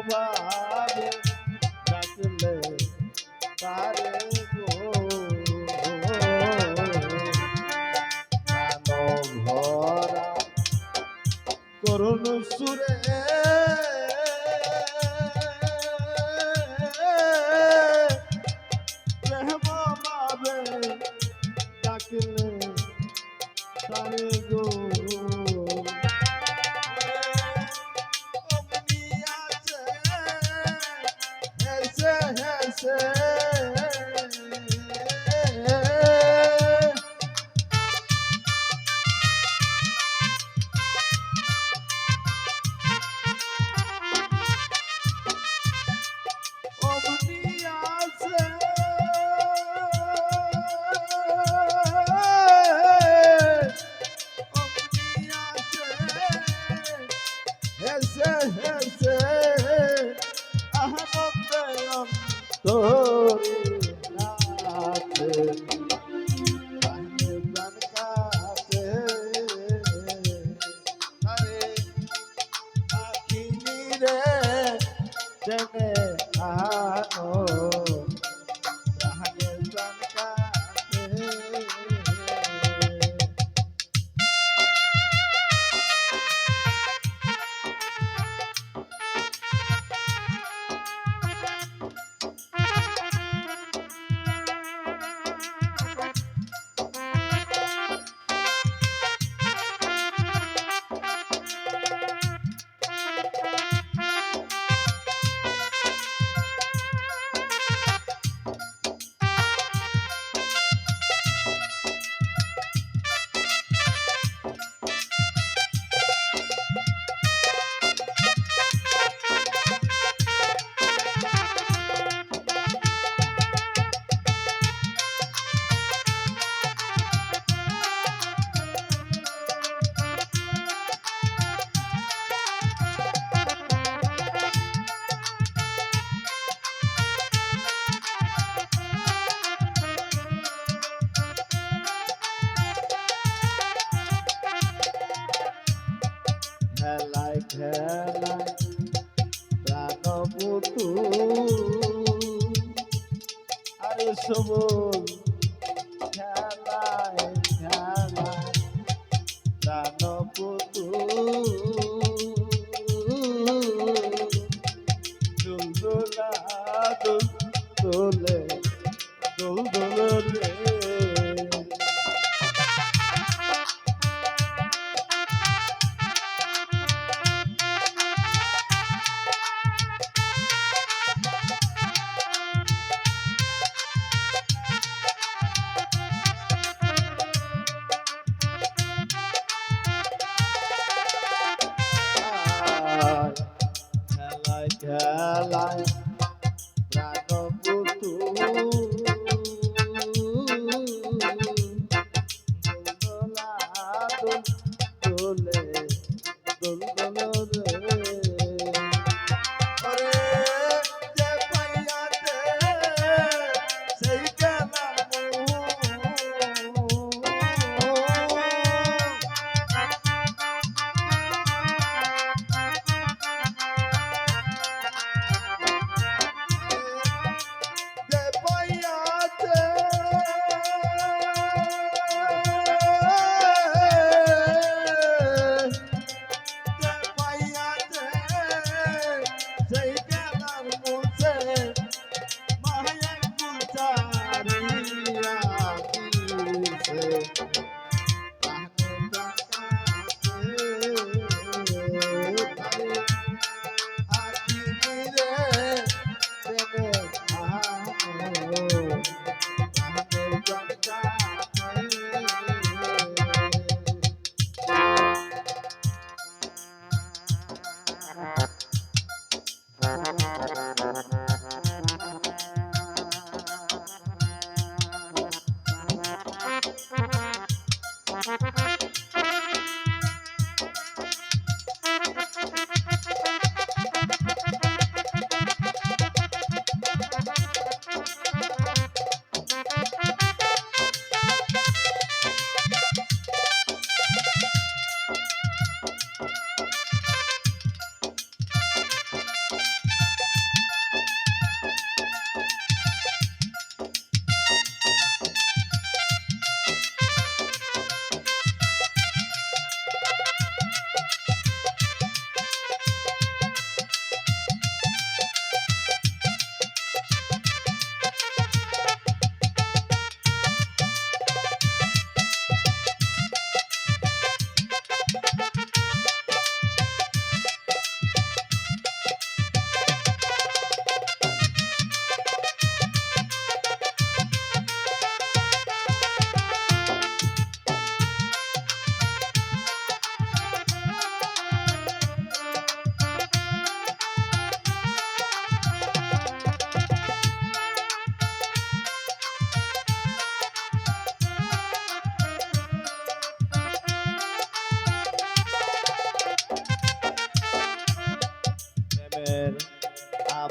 অভাবে ডাকলে তারে সুরে जग आनो খেলায় খেলায় প্রাণ পুতু আরে সবুজ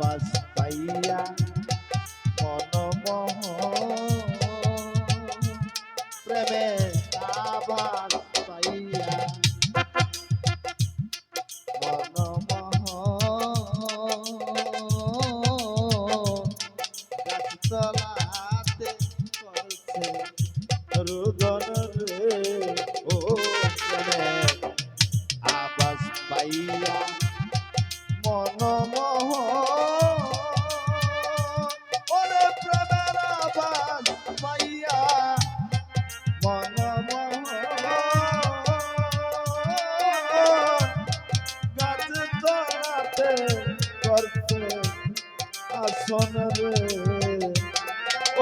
bus.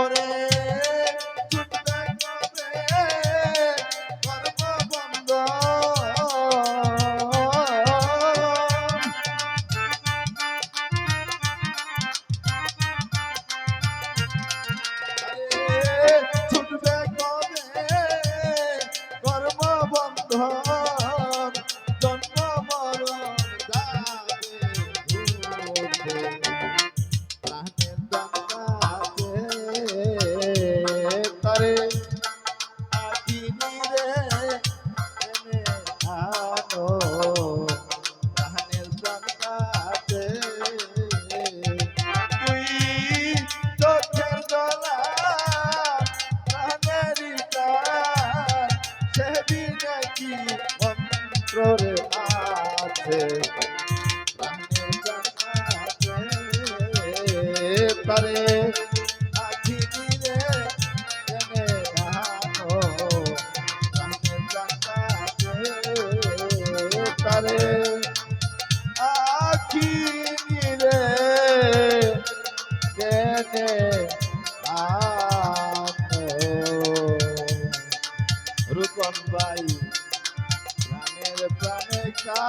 ওরে তারে তারে আখি রে কেনে রূপন ভাই প্রাণের প্রাণে কা